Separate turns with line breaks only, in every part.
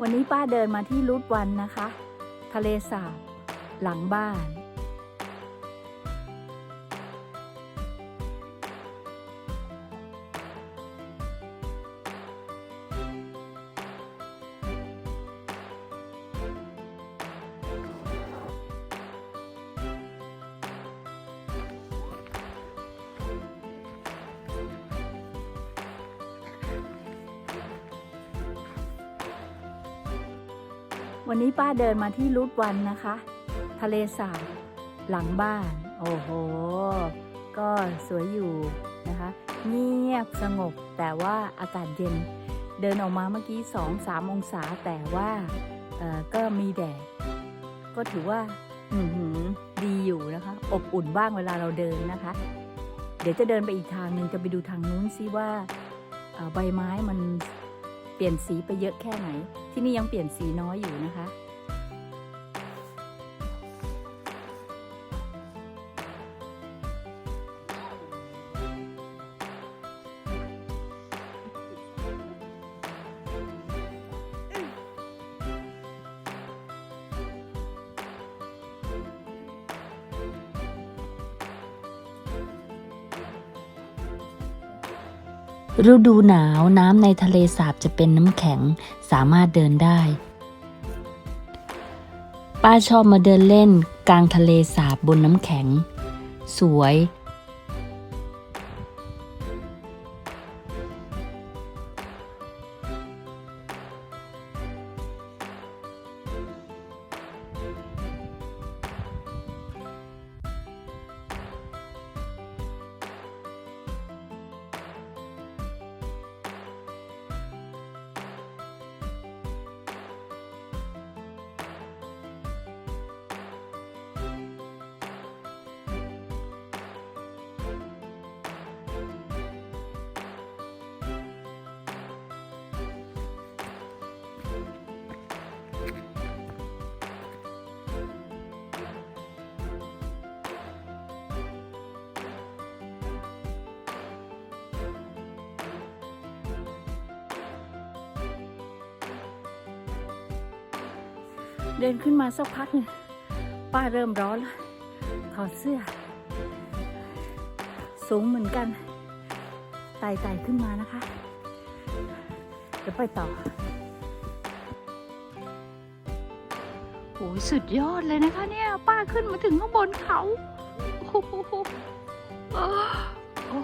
วันนี้ป้าเดินมาที่รูทวันนะคะ ทะเลสาบหลังบ้าน วันนี้ป้าเดินมาที่รูทวันนะคะ ทะเลสาบหลังบ้าน โอ้โห ก็สวยอยู่นะคะ เงียบสงบแต่ว่าอากาศเย็น เดินออกมาเมื่อกี้สองสามองศาแต่ว่าก็มีแดด ก็ถือว่าดีอยู่นะคะ อบอุ่นบ้างเวลาเราเดินนะคะ เดี๋ยวจะเดินไปอีกทางหนึ่งจะไปดูทางนู้นซิว่าใบไม้มัน เปลี่ยนสีไปเยอะแค่ไหน ที่นี่ยังเปลี่ยนสีน้อยอยู่นะคะ
ฤดูหนาวน้ำในทะเลสาบจะเป็นน้ำแข็งสามารถเดินได้ ป้าชอบมาเดินเล่นกลางทะเลสาบบนน้ำแข็ง สวย เดินขึ้นมาสักพักหนึงป้าเริ่มร้อนแล้วถอดเสื้อ สูงเหมือนกันไต่ไต่ขึ้นมานะคะเดี๋ยวไปต่อโอ้ยสุดยอดเลยนะคะเนี่ย ป้าขึ้นมาถึงข้างบนเขาเออโอ้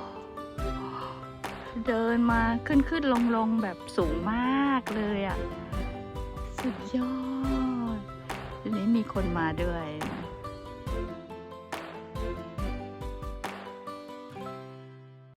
เดินมาขึ้นขึ้นลงลงแบบสูงมากเลยอะ่ะ สุดยอด ทีนี้มีคนมาด้วย